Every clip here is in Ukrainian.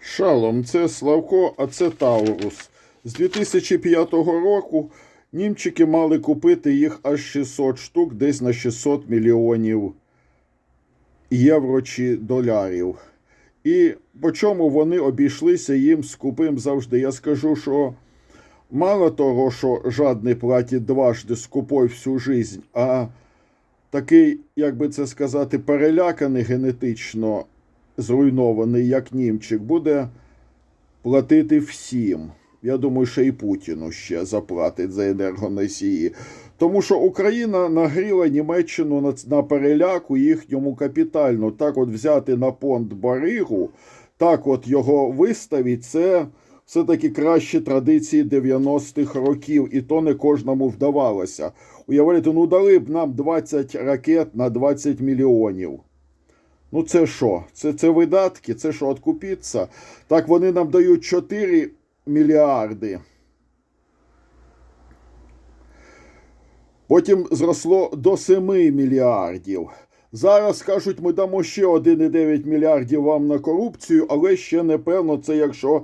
Шалом, це Славко, а це Таурус. З 2005 року німчики мали купити їх аж 600 штук, десь на 600 мільйонів євро чи долярів. І по чому вони обійшлися їм скупим завжди. Я скажу, що мало того, що жадний платить дважди скупой всю жизнь, а такий, як би це сказати, переляканий генетично зруйнований, як німчик, буде платити всім. Я думаю, що і Путіну ще заплатить за енергоносії. Тому що Україна нагріла Німеччину на, на переляку їхньому капітально. Так от взяти на понт баригу, так от його виставити, це все-таки кращі традиції 90-х років, і то не кожному вдавалося. Уявляєте, ну дали б нам 20 ракет на 20 мільйонів. Ну, це що? Це, це видатки, це що, откупіться? Так вони нам дають 4 мільярди. Потім зросло до 7 мільярдів. Зараз кажуть, ми дамо ще 1,9 мільярдів вам на корупцію, але ще не певно, це якщо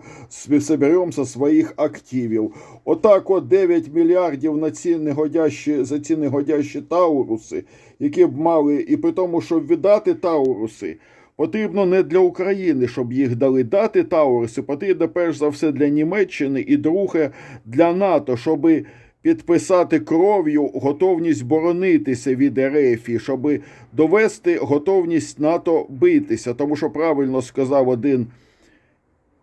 соберемося своїх активів. Отак от 9 мільярдів на ці негодящі, за ці негодящі тауруси, які б мали, і при тому, щоб віддати тауруси, потрібно не для України, щоб їх дали дати тауруси, потрібно перш за все для Німеччини і друге для НАТО, щоби підписати кров'ю готовність боронитися від РФ, щоб довести готовність НАТО битися. Тому що правильно сказав один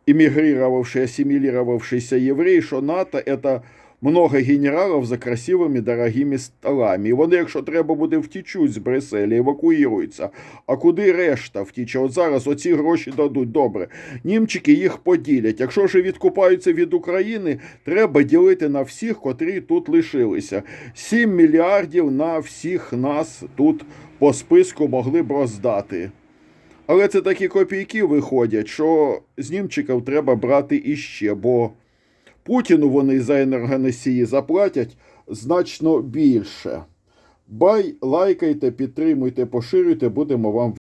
емігрировавший, асимілірувавшийся єврей, що НАТО це много генералів за красивими дорогими столами. І вони, якщо треба буде, втічуть з Брюсселя, евакуюються. А куди решта втіче? От зараз оці гроші дадуть. Добре. Німчики їх поділять. Якщо ж відкупаються від України, треба ділити на всіх, котрі тут лишилися. 7 мільярдів на всіх нас тут по списку могли б роздати. Але це такі копійки виходять, що з німчиків треба брати іще, бо Путіну вони за енергоносії заплатять значно більше. Бай, лайкайте, підтримуйте, поширюйте, будемо вам